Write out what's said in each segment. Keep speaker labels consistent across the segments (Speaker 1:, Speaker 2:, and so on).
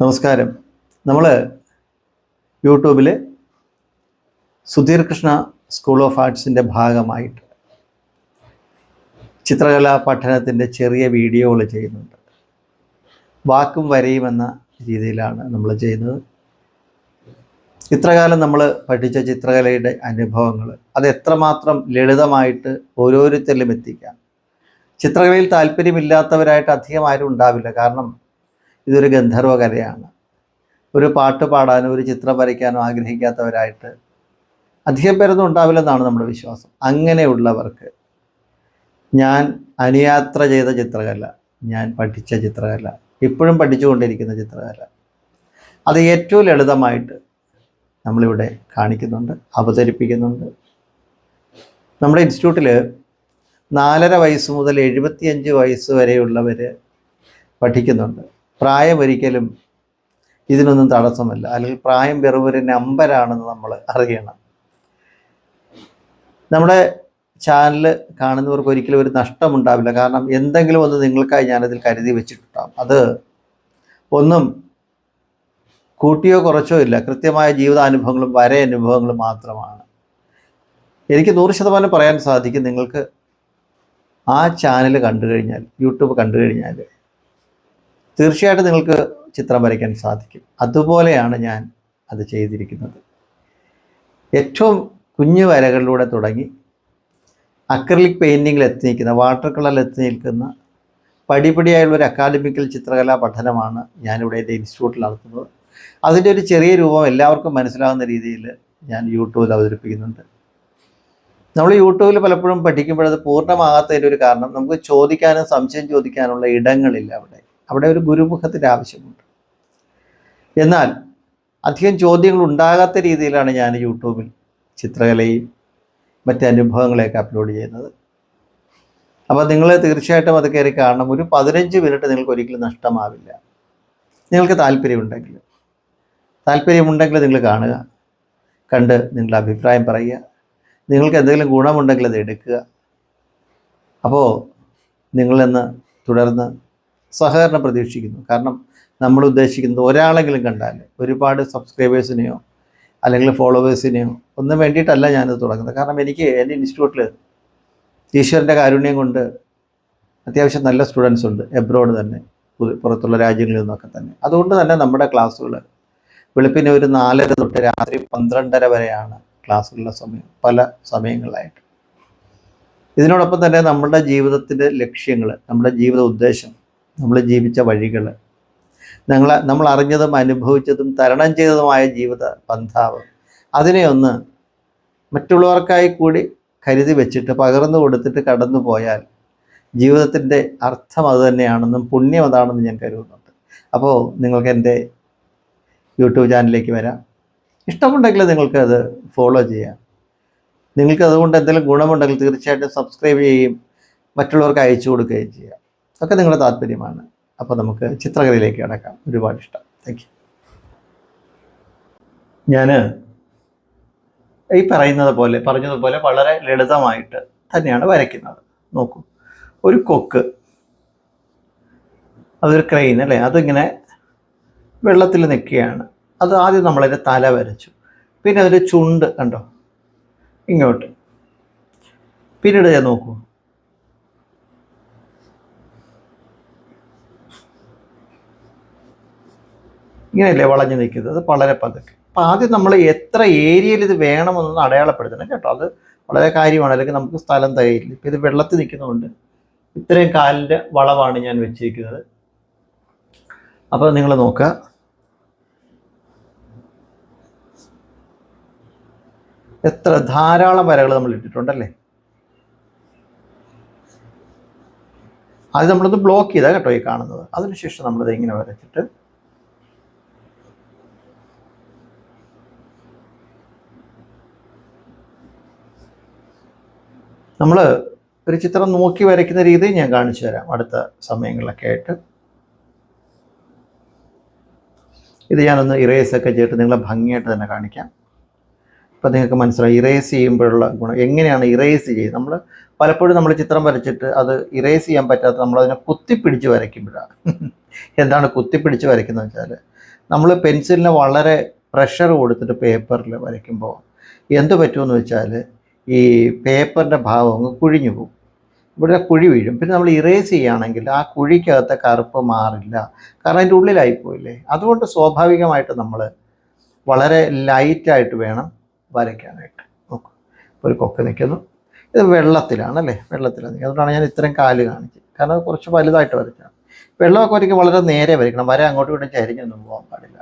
Speaker 1: നമസ്കാരം. നമ്മൾ യൂട്യൂബിൽ സുധീർ കൃഷ്ണ സ്കൂൾ ഓഫ് ആർട്സിന്റെ ഭാഗമായിട്ട് ചിത്രകലാ പഠനത്തിന്റെ ചെറിയ വീഡിയോകൾ ചെയ്യുന്നുണ്ട്. വാക്കും വരയും എന്ന രീതിയിലാണ് നമ്മൾ ചെയ്യുന്നത്. ഇത്രകാലം നമ്മൾ പഠിച്ച ചിത്രകലയുടെ അനുഭവങ്ങൾ അത് എത്രമാത്രം ലളിതമായിട്ട് ഓരോരുത്തരിലും എത്തിക്കാം. ചിത്രകലയിൽ താല്പര്യമില്ലാത്തവരായിട്ട് അധികം ആരും ഉണ്ടാവില്ല. കാരണം ഇതൊരു ഗന്ധർവകലയാണ്. ഒരു പാട്ട് പാടാനോ ഒരു ചിത്രം വരയ്ക്കാനോ ആഗ്രഹിക്കാത്തവരായിട്ട് അധികം പേരൊന്നും ഉണ്ടാവില്ലെന്നാണ് നമ്മുടെ വിശ്വാസം. അങ്ങനെയുള്ളവർക്ക് ഞാൻ അനുയാത്ര ചെയ്ത ചിത്രകല ഞാൻ പഠിച്ച ചിത്രകല ഇപ്പോഴും പഠിച്ചുകൊണ്ടിരിക്കുന്ന ചിത്രകല അത് ഏറ്റവും ലളിതമായിട്ട് നമ്മളിവിടെ കാണിക്കുന്നുണ്ട് അവതരിപ്പിക്കുന്നുണ്ട്. നമ്മുടെ ഇൻസ്റ്റിറ്റ്യൂട്ടിൽ നാലര വയസ്സ് മുതൽ എഴുപത്തിയഞ്ച് വയസ്സ് വരെയുള്ളവർ പഠിക്കുന്നുണ്ട്. പ്രായം ഒരിക്കലും ഇതിനൊന്നും തടസ്സമല്ല. അല്ലെങ്കിൽ പ്രായം ഒരു നമ്പരാണെന്ന് നമ്മൾ അറിയണം. നമ്മുടെ ചാനൽ കാണുന്നവർക്ക് ഒരിക്കലും ഒരു നഷ്ടമുണ്ടാവില്ല കാരണം എന്തെങ്കിലും ഒന്ന് നിങ്ങൾക്കായി ഞാനതിൽ കരുതി വെച്ചിട്ടുണ്ടാകും അത് ഒന്നും കൂട്ടിയോ കുറച്ചോ ഇല്ല. കൃത്യമായ ജീവിതാനുഭവങ്ങളും വരെ അനുഭവങ്ങളും മാത്രമാണ്. എനിക്ക് നൂറ് ശതമാനം പറയാൻ സാധിക്കും നിങ്ങൾക്ക് ആ ചാനൽ കണ്ടു കഴിഞ്ഞാൽ യൂട്യൂബ് കണ്ടു കഴിഞ്ഞാൽ തീർച്ചയായിട്ടും നിങ്ങൾക്ക് ചിത്രം വരയ്ക്കാൻ സാധിക്കും. അതുപോലെയാണ് ഞാൻ അത് ചെയ്തിരിക്കുന്നത്. ഏറ്റവും കുഞ്ഞു വരകളിലൂടെ തുടങ്ങി അക്രലിക് പെയിന്റിങ്ങിൽ എത്തി നിൽക്കുന്ന വാട്ടർ കളറിൽ എത്തി നിൽക്കുന്ന പടിപടിയായുള്ള ഒരു അക്കാദമിക്കൽ ചിത്രകലാ പഠനമാണ് ഞാനിവിടെ എന്റെ ഇൻസ്റ്റിറ്റ്യൂട്ടിൽ നടത്തുന്നത്. അതിന്റെ ഒരു ചെറിയ രൂപം എല്ലാവർക്കും മനസ്സിലാകുന്ന രീതിയിൽ ഞാൻ യൂട്യൂബിൽ അവതരിപ്പിക്കുന്നുണ്ട്. നമ്മൾ യൂട്യൂബിൽ പലപ്പോഴും പഠിക്കുമ്പോഴത് പൂർണമാകാത്തതിന്റെ ഒരു കാരണം നമുക്ക് ചോദിക്കാനും സംശയം ചോദിക്കാനുള്ള ഇടങ്ങളില്ല അവിടെ. അവിടെ ഒരു ഗുരുമുഖത്തിന്റെ ആവശ്യമുണ്ട്. എന്നാൽ അധികം ചോദ്യങ്ങൾ ഉണ്ടാകാത്ത രീതിയിലാണ് ഞാൻ യൂട്യൂബിൽ ചിത്രകലയും മറ്റ് അനുഭവങ്ങളെയൊക്കെ അപ്ലോഡ് ചെയ്യുന്നത്. അപ്പോൾ നിങ്ങൾ തീർച്ചയായിട്ടും അത് കയറി കാണണം. ഒരു പതിനഞ്ച് മിനിറ്റ് നിങ്ങൾക്ക് ഒരിക്കലും നഷ്ടമാവില്ല. നിങ്ങൾക്ക് താല്പര്യമുണ്ടെങ്കിൽ. താല്പര്യമുണ്ടെങ്കിൽ നിങ്ങൾ കാണുക. കണ്ട് നിങ്ങളുടെ അഭിപ്രായം പറയുക. നിങ്ങൾക്ക് എന്തെങ്കിലും ഗുണമുണ്ടെങ്കിൽ അത് എടുക്കുക. അപ്പോൾ നിങ്ങളെന്ന് തുടർന്ന് സഹകരണം പ്രതീക്ഷിക്കുന്നു. കാരണം നമ്മൾ ഉദ്ദേശിക്കുന്നത് ഒരാളെങ്കിലും കണ്ടാൽ ഒരുപാട് സബ്സ്ക്രൈബേഴ്സിനെയോ അല്ലെങ്കിൽ ഫോളോവേഴ്സിനെയോ ഒന്നും വേണ്ടിയിട്ടല്ല ഞാനിത് തുടങ്ങുന്നത്. കാരണം എനിക്ക് എന്റെ ഇൻസ്റ്റിറ്റ്യൂട്ടിൽ ഈശ്വരന്റെ കാരുണ്യം കൊണ്ട് അത്യാവശ്യം നല്ല സ്റ്റുഡൻസ് ഉണ്ട്. എബ്രോഡ് തന്നെ പുറത്തുള്ള രാജ്യങ്ങളിൽ നിന്നൊക്കെ തന്നെ. അതുകൊണ്ട് തന്നെ നമ്മുടെ ക്ലാസ്സുകൾ വെളുപ്പിനെ ഒരു നാലര തൊട്ട് രാത്രി പന്ത്രണ്ടര വരെയാണ് ക്ലാസ്സുകളുടെ സമയം പല സമയങ്ങളിലായിട്ട്. ഇതിനോടൊപ്പം തന്നെ നമ്മുടെ ജീവിതത്തിന്റെ ലക്ഷ്യങ്ങൾ നമ്മുടെ ജീവിത ഉദ്ദേശം നമ്മൾ ജീവിച്ച വഴികൾ. ഞങ്ങൾ നമ്മൾ അറിഞ്ഞതും അനുഭവിച്ചതും തരണം ചെയ്തതുമായ ജീവിത പന്ഥാവ് അതിനെ ഒന്ന് മറ്റുള്ളവർക്കായി കൂടി കരുതി വെച്ചിട്ട് പകർന്നു കൊടുത്തിട്ട് കടന്നു പോയാൽ ജീവിതത്തിന്റെ അർത്ഥം അത് തന്നെയാണെന്നും പുണ്യം അതാണെന്നും ഞാൻ കരുതുന്നുണ്ട്. അപ്പോൾ നിങ്ങൾക്ക് എന്റെ യൂട്യൂബ് ചാനലിലേക്ക് വരാം. ഇഷ്ടമുണ്ടെങ്കിൽ നിങ്ങൾക്ക് അത് ഫോളോ ചെയ്യാം. നിങ്ങൾക്ക് അതുകൊണ്ട് എന്തെങ്കിലും ഗുണമുണ്ടെങ്കിൽ തീർച്ചയായിട്ടും സബ്സ്ക്രൈബ് ചെയ്യുകയും മറ്റുള്ളവർക്ക് അയച്ചു കൊടുക്കുകയും ചെയ്യാം. ഒക്കെ നിങ്ങളുടെ താല്പര്യമാണ്. അപ്പോൾ നമുക്ക് ചിത്രകലയിലേക്ക് കിടക്കാം. ഒരുപാട് ഇഷ്ടം. താങ്ക് യു ഞാൻ ഈ പറയുന്നത് പോലെ പറഞ്ഞതുപോലെ വളരെ ലളിതമായിട്ട് തന്നെയാണ് വരയ്ക്കുന്നത്. നോക്കൂ. ഒരു കൊക്ക് അതൊരു ക്രെയിൻ അല്ലേ? അതിങ്ങനെ വെള്ളത്തിൽ നിൽക്കുകയാണ്. അത് ആദ്യം നമ്മളതിന്റെ തല വരച്ചു. പിന്നെ അതിന്റെ ചുണ്ട് കണ്ടോ? ഇങ്ങോട്ട്. പിന്നീട് ഞാൻ നോക്കൂ. ഇങ്ങനെയല്ലേ വളഞ്ഞു നിൽക്കുന്നത്? അത് വളരെ പതുക്കെ. അപ്പം ആദ്യം നമ്മൾ എത്ര ഏരിയയിൽ ഇത് വേണമെന്നൊന്ന് അടയാളപ്പെടുത്തണം കേട്ടോ. അത് വളരെ കാര്യമാണ്. അല്ലെങ്കിൽ നമുക്ക് സ്ഥലം തികയില്ല ഇപ്പം ഇത് വെള്ളത്തിൽ നിൽക്കുന്നതുകൊണ്ട് ഇത്രയും കാലിന്റെ വളവാണ് ഞാൻ വെച്ചിരിക്കുന്നത്. അപ്പോൾ നിങ്ങൾ നോക്കുക. എത്ര ധാരാളം വരകൾ നമ്മൾ ഇട്ടിട്ടുണ്ടല്ലേ? അത് നമ്മളൊന്ന് ബ്ലോക്ക് ചെയ്താൽ കേട്ടോ ഈ കാണുന്നത്. അതിനുശേഷം നമ്മളിത് ഇങ്ങനെ വരച്ചിട്ട് നമ്മൾ ഒരു ചിത്രം നോക്കി വരയ്ക്കുന്ന രീതി ഞാൻ കാണിച്ചു തരാം. അടുത്ത സമയങ്ങളിലൊക്കെ ആയിട്ട്. ഇത് ഞാനൊന്ന് ഇറേസ് ഒക്കെ ചെയ്തിട്ട് നിങ്ങളെ ഭംഗിയായിട്ട് തന്നെ കാണിക്കാം. അപ്പം നിങ്ങൾക്ക് മനസ്സിലായി ഇറേസ് ചെയ്യുമ്പോഴുള്ള ഗുണം എങ്ങനെയാണ് ഇറേസ് ചെയ്യുന്നത് നമ്മൾ പലപ്പോഴും നമ്മൾ ചിത്രം വരച്ചിട്ട് അത് ഇറേസ് ചെയ്യാൻ പറ്റാത്ത നമ്മളതിനെ കുത്തിപ്പിടിച്ച് വരയ്ക്കുമ്പോഴാണ്. എന്താണ് കുത്തിപ്പിടിച്ച് വരയ്ക്കുന്നത് വെച്ചാൽ നമ്മൾ പെൻസിലിന് വളരെ പ്രഷർ കൊടുത്തിട്ട് പേപ്പറിൽ വരയ്ക്കുമ്പോൾ എന്ത് പറ്റുമെന്ന് വെച്ചാൽ ഈ പേപ്പറിന്റെ ഭാഗം കുഴിഞ്ഞു പോകും. ഇവിടെ കുഴി വീഴും. പിന്നെ നമ്മൾ ഇറേസ് ചെയ്യുകയാണെങ്കിൽ ആ കുഴിക്കകത്തെ കറുപ്പ് മാറില്ല. കാരണം അതിന്റെ ഉള്ളിലായിപ്പോയില്ലേ അതുകൊണ്ട് സ്വാഭാവികമായിട്ട് നമ്മൾ വളരെ ലൈറ്റായിട്ട് വേണം വരയ്ക്കാനായിട്ട്. നോക്കൂ. ഒരു കൊക്ക് നിൽക്കുന്നു. ഇത് വെള്ളത്തിലാണ് അല്ലേ? വെള്ളത്തിലാണ് അതുകൊണ്ടാണ് ഞാൻ ഇത്രയും കാൽ കാണിച്ചത്. കാരണം കുറച്ച് വലുതായിട്ട് വരയ്ക്കണം. വെള്ളമൊക്കെ വരയ്ക്കും വളരെ നേരെ വരയ്ക്കണം. വര അങ്ങോട്ടും ഇങ്ങോട്ടും ചരിഞ്ഞൊന്നും പോകാൻ പാടില്ല.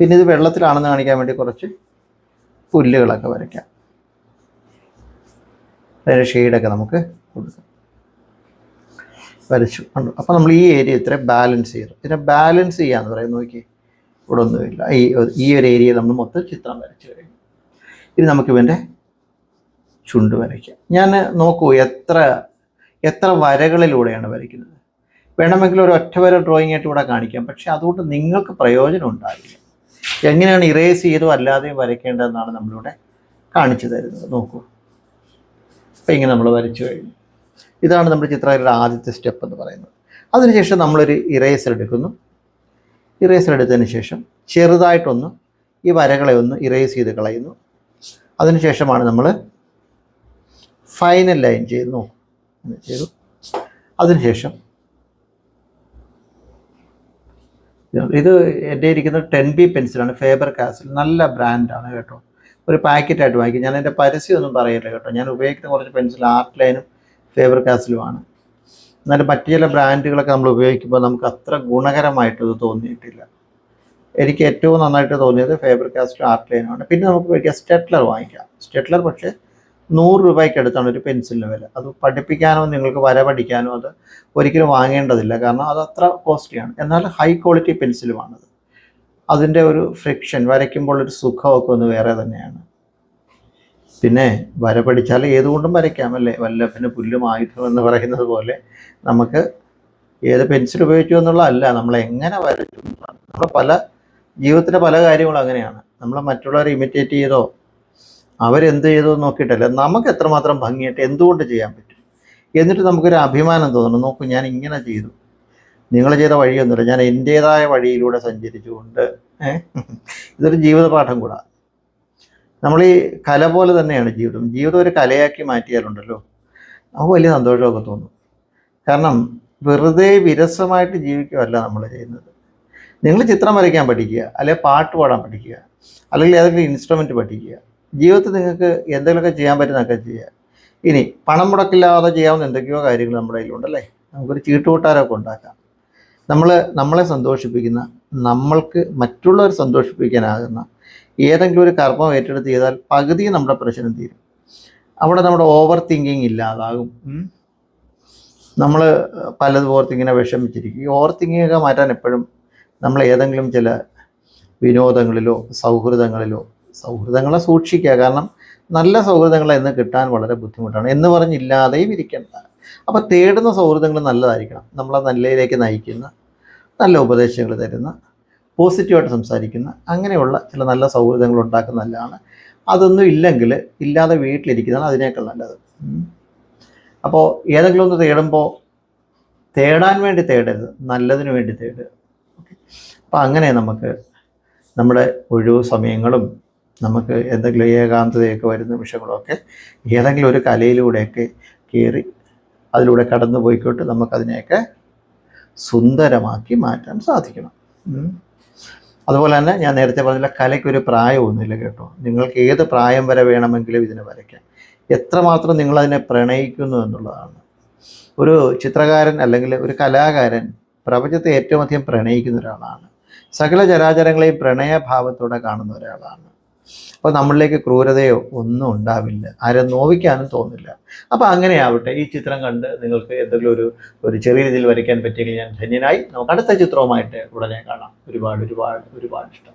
Speaker 1: പിന്നെ ഇത് വെള്ളത്തിലാണെന്ന് കാണിക്കാൻ വേണ്ടി കുറച്ച് പുല്ലുകളൊക്കെ വരയ്ക്കാം. അതിന്റെ ഷെയ്ഡൊക്കെ നമുക്ക് കൊടുക്കാം. വരച്ചു. അപ്പോൾ നമ്മൾ ഈ ഏരിയ ഇത്ര ബാലൻസ് ചെയ്തു ഇതിനെ ബാലൻസ് ചെയ്യാന്ന് പറയും നോക്കി ഇവിടെ ഒന്നുമില്ല ഈ ഈ ഒരു ഏരിയ നമ്മൾ മൊത്തം ചിത്രം വരച്ചു കഴിഞ്ഞു. ഇനി നമുക്ക് ഇവന്റെ ചുണ്ട് വരയ്ക്കാം. ഞാൻ നോക്കൂ എത്ര എത്ര വരകളിലൂടെയാണ് വരയ്ക്കുന്നത്? വേണമെങ്കിൽ ഒരു ഒറ്റ വര ഡ്രോയിങ് ആയിട്ട് ഇവിടെ കാണിക്കാം. പക്ഷേ അതുകൊണ്ട് നിങ്ങൾക്ക് പ്രയോജനം ഉണ്ടാവില്ല. എങ്ങനെയാണ് ഇറേസ് ചെയ്തോ അല്ലാതെയും വരയ്ക്കേണ്ടതെന്നാണ് നമ്മളിവിടെ കാണിച്ചു തരുന്നത്. നോക്കൂ. അപ്പം ഇങ്ങനെ നമ്മൾ വരച്ചു കഴിഞ്ഞു. ഇതാണ് നമ്മുടെ ചിത്രകലയുടെ ആദ്യത്തെ സ്റ്റെപ്പ് എന്ന് പറയുന്നത്. അതിനുശേഷം നമ്മളൊരു ഇറേസർ എടുക്കുന്നു. ഇറേസർ എടുത്തതിന് ശേഷം ചെറുതായിട്ടൊന്ന് ഈ വരകളെ ഒന്ന് ഇറേസ് ചെയ്ത് കളയുന്നു. അതിനുശേഷമാണ് നമ്മൾ ഫൈനൽ ലൈൻ ചെയ്യുന്നു ചെയ്തു. അതിനുശേഷം ഇത് എന്റെ ഇരിക്കുന്നത് ടെൻ ബി പെൻസിലാണ്. ഫേബർ കാസിൽ നല്ല ബ്രാൻഡാണ് കേട്ടോ. ഒരു പാക്കറ്റായിട്ട് വാങ്ങിക്കും. ഞാൻ എന്റെ പരസ്യമൊന്നും പറയില്ല കേട്ടോ. ഞാൻ ഉപയോഗിക്കുന്ന കുറച്ച് പെൻസിൽ ആർട്ട് ലൈനും ഫേബർ കാസിലുമാണ്. എന്നാലും മറ്റു ചില ബ്രാൻഡുകളൊക്കെ നമ്മൾ ഉപയോഗിക്കുമ്പോൾ നമുക്ക് അത്ര ഗുണകരമായിട്ട് ഇത് തോന്നിയിട്ടില്ല. എനിക്ക് ഏറ്റവും നന്നായിട്ട് തോന്നിയത് ഫേബർ കാസ്റ്റ് ആർട്ട് ലൈനാണ് പിന്നെ നമുക്ക് മേടിക്കാം സ്റ്റെറ്റ്ലർ വാങ്ങിക്കാം. സ്റ്റെറ്റ്ലർ പക്ഷേ നൂറ് രൂപയ്ക്ക് അടുത്താണ് ഒരു പെൻസിലിന് വില. അത് പഠിപ്പിക്കാനോ നിങ്ങൾക്ക് വര പഠിക്കാനോ അത് ഒരിക്കലും വാങ്ങേണ്ടതില്ല. കാരണം അത് അത്ര കോസ്റ്റ്ലിയാണ്. എന്നാൽ ഹൈ ക്വാളിറ്റി പെൻസിലുമാണത്. അതിന്റെ ഒരു ഫ്രിക്ഷൻ വരയ്ക്കുമ്പോൾ ഒരു സുഖമൊക്കെ ഒന്ന് വേറെ തന്നെയാണ്. പിന്നെ വര പഠിച്ചാൽ ഏതുകൊണ്ടും വരയ്ക്കാം അല്ലേ? വല്ലഭന് പുല്ലും ആയുധം എന്ന് പറയുന്നത് പോലെ നമുക്ക് ഏത് പെൻസിൽ ഉപയോഗിച്ചു എന്നുള്ളതല്ല നമ്മൾ എങ്ങനെ വരച്ചു. നമ്മൾ പല ജീവിതത്തിലെ പല കാര്യങ്ങളും അങ്ങനെയാണ്. നമ്മൾ മറ്റുള്ളവരെ ഇമിറ്റേറ്റ് ചെയ്തോ അവരെന്ത് ചെയ്തോ നോക്കിയിട്ടല്ല. നമുക്ക് എത്രമാത്രം ഭംഗിയായിട്ട് എന്തുകൊണ്ട് ചെയ്യാൻ പറ്റും? എന്നിട്ട് നമുക്കൊരു അഭിമാനം തോന്നണം. നോക്കൂ ഞാൻ ഇങ്ങനെ ചെയ്തു. നിങ്ങൾ ചെയ്ത വഴിയൊന്നുമില്ല ഞാൻ എന്റേതായ വഴിയിലൂടെ സഞ്ചരിച്ചുകൊണ്ട് ഇതൊരു ജീവിതപാഠം കൂടാ. നമ്മൾ ഈ കല പോലെ തന്നെയാണ് ജീവിതം. ജീവിതം ഒരു കലയാക്കി മാറ്റിയാലുണ്ടല്ലോ. നമുക്ക് വലിയ സന്തോഷമൊക്കെ തോന്നും. കാരണം വെറുതെ വിരസമായിട്ട് ജീവിക്കുകയല്ല നമ്മൾ ചെയ്യുന്നത്. നിങ്ങൾ ചിത്രം വരയ്ക്കാൻ പഠിക്കുക അല്ലെങ്കിൽ പാട്ട് പാടാൻ പഠിക്കുക അല്ലെങ്കിൽ ഏതെങ്കിലും ഇൻസ്ട്രുമെന്റ് പഠിക്കുക. ജീവിതത്തിൽ നിങ്ങൾക്ക് എന്തെങ്കിലുമൊക്കെ ചെയ്യാൻ പറ്റുന്നതൊക്കെ ചെയ്യുക. ഇനി പണം മുടക്കില്ലാതെ ചെയ്യാവുന്ന എന്തൊക്കെയോ കാര്യങ്ങൾ നമ്മുടെ കയ്യിലുണ്ടല്ലേ? നമുക്കൊരു ചീട്ടുകൂട്ടാരൊക്കെ ഉണ്ടാക്കാം. നമ്മൾ നമ്മളെ സന്തോഷിപ്പിക്കുന്ന നമ്മൾക്ക് മറ്റുള്ളവർ സന്തോഷിപ്പിക്കാനാകുന്ന ഏതെങ്കിലും ഒരു കർമ്മം ഏറ്റെടുത്ത് ചെയ്താൽ പകുതി നമ്മുടെ പ്രശ്നം തീരും. അവിടെ നമ്മുടെ ഓവർ തിങ്കിങ് ഇല്ലാതാകും. നമ്മൾ പലതും ഓർത്തിങ്ങനെ വിഷമിച്ചിരിക്കും. ഈ ഓവർ തിങ്കിങ് ഒക്കെ മാറ്റാൻ എപ്പോഴും നമ്മൾ ഏതെങ്കിലും ചില വിനോദങ്ങളിലോ സൗഹൃദങ്ങളിലോ സൗഹൃദങ്ങളെ സൂക്ഷിക്കുക. കാരണം നല്ല സൗഹൃദങ്ങൾ എന്ന് കിട്ടാൻ വളരെ ബുദ്ധിമുട്ടാണ്. എന്ന് പറഞ്ഞില്ലാതെയും ഇരിക്കേണ്ട. അപ്പോൾ തേടുന്ന സൗഹൃദങ്ങൾ നല്ലതായിരിക്കണം. നമ്മളെ നല്ലതിലേക്ക് നയിക്കുന്ന നല്ല ഉപദേശങ്ങൾ തരുന്ന പോസിറ്റീവായിട്ട് സംസാരിക്കുന്ന അങ്ങനെയുള്ള ചില നല്ല സൗഹൃദങ്ങൾ ഉണ്ടാക്കുന്ന നല്ലതാണ്. അതൊന്നും ഇല്ലെങ്കിൽ ഇല്ലാതെ വീട്ടിലിരിക്കുന്നതാണ് അതിനേക്കാൾ നല്ലത്. അപ്പോൾ ഏതെങ്കിലും ഒന്ന് തേടുമ്പോൾ തേടാൻ വേണ്ടി തേടരുത് നല്ലതിന് വേണ്ടി തേടുക. ഓക്കെ. അപ്പോൾ അങ്ങനെ നമുക്ക് നമ്മുടെ ഒഴിവ് സമയങ്ങളും നമുക്ക് എന്തെങ്കിലും ഏകാന്തതയൊക്കെ വരുന്ന നിമിഷങ്ങളൊക്കെ ഏതെങ്കിലും ഒരു കലയിലൂടെയൊക്കെ കയറി അതിലൂടെ കടന്നു പോയിക്കോട്ട് നമുക്കതിനെയൊക്കെ സുന്ദരമാക്കി മാറ്റാൻ സാധിക്കണം. അതുപോലെ തന്നെ ഞാൻ നേരത്തെ പറഞ്ഞില്ല കലയ്ക്കൊരു പ്രായമൊന്നുമില്ല കേട്ടോ. നിങ്ങൾക്ക് ഏത് പ്രായം വരെ വേണമെങ്കിലും ഇതിനെ വരയ്ക്കാം. എത്രമാത്രം നിങ്ങളതിനെ പ്രണയിക്കുന്നു എന്നുള്ളതാണ്. ഒരു ചിത്രകാരൻ അല്ലെങ്കിൽ ഒരു കലാകാരൻ പ്രപഞ്ചത്തെ ഏറ്റവും അധികം പ്രണയിക്കുന്ന ഒരാളാണ്. സകല ചരാചരങ്ങളെയും പ്രണയഭാവത്തോടെ കാണുന്ന ഒരാളാണ്. അപ്പോൾ നമ്മളിലേക്ക് ക്രൂരതയോ ഒന്നും ഉണ്ടാവില്ല. ആരെ നോവിക്കാനും തോന്നില്ല. അപ്പോൾ അങ്ങനെയാവട്ടെ. ഈ ചിത്രം കണ്ട് നിങ്ങൾക്ക് എന്തെങ്കിലും ഒരു ഒരു ചെറിയ രീതിയിൽ വരയ്ക്കാൻ പറ്റിയെങ്കിൽ ഞാൻ ധന്യനായി. നമുക്ക് അടുത്ത ചിത്രവുമായിട്ട് ഉടനെ കാണാം. ഒരുപാട് ഒരുപാട് ഒരുപാട് ഇഷ്ടം.